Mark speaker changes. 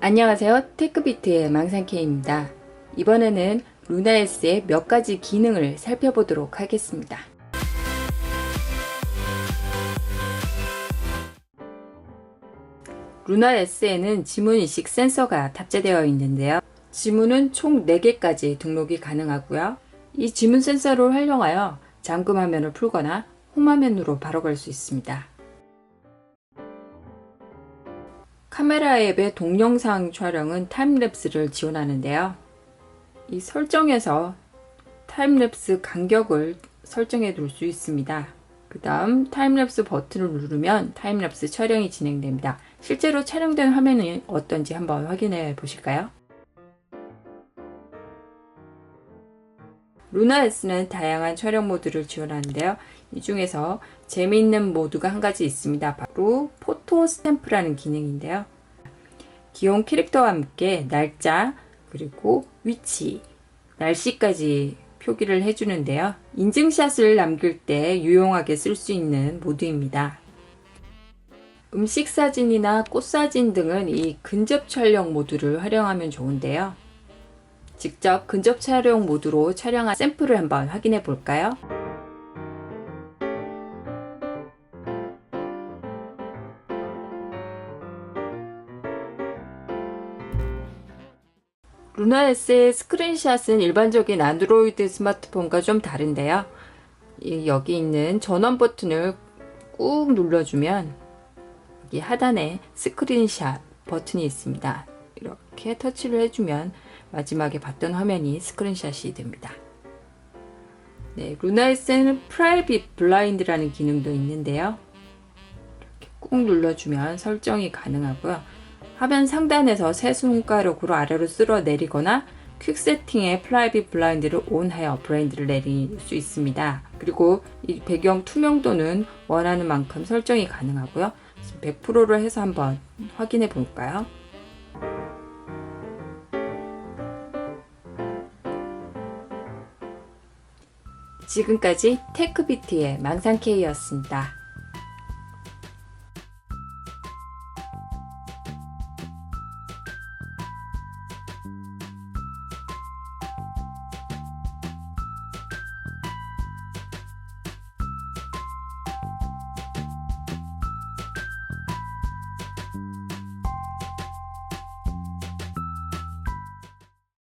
Speaker 1: 안녕하세요. 테크비트의 망상케이입니다. 이번에는 루나S의 몇 가지 기능을 살펴보도록 하겠습니다. 루나 S에는 지문 인식 센서가 탑재되어 있는데요. 지문은 총 4개까지 등록이 가능하고요. 이 지문 센서를 활용하여 잠금 화면을 풀거나 홈화면으로 바로 갈 수 있습니다. 카메라 앱의 동영상 촬영은 타임랩스를 지원하는데요. 이 설정에서 타임랩스 간격을 설정해 둘 수 있습니다. 그 다음 타임랩스 버튼을 누르면 타임랩스 촬영이 진행됩니다. 실제로 촬영된 화면이 어떤지 한번 확인해 보실까요? 루나 S는 다양한 촬영 모드를 지원하는데요. 이 중에서 재미있는 모드가 한 가지 있습니다. 바로 포토 스탬프라는 기능인데요. 귀여운 캐릭터와 함께 날짜, 그리고 위치, 날씨까지 표기를 해주는데요. 인증샷을 남길 때 유용하게 쓸 수 있는 모드입니다. 음식 사진이나 꽃 사진 등은 이 근접 촬영 모드를 활용하면 좋은데요. 직접 근접 촬영 모드로 촬영한 샘플을 한번 확인해 볼까요? 루나 S의 스크린샷은 일반적인 안드로이드 스마트폰과 좀 다른데요. 이 여기 있는 전원 버튼을 꾹 눌러주면 여기 하단에 스크린샷 버튼이 있습니다. 이렇게 터치를 해주면 마지막에 봤던 화면이 스크린샷이 됩니다. 네, 루나 S는 프라이빗 블라인드라는 기능도 있는데요. 이렇게 꾹 눌러주면 설정이 가능하고요. 화면 상단에서 세 손가락으로 아래로 쓸어 내리거나 퀵 세팅에 프라이빗 블라인드를 온하여 브레인드를 내릴 수 있습니다. 그리고 이 배경 투명도는 원하는 만큼 설정이 가능하고요. 100%로 해서 한번 확인해 볼까요? 지금까지 테크비트의 망상케이였습니다.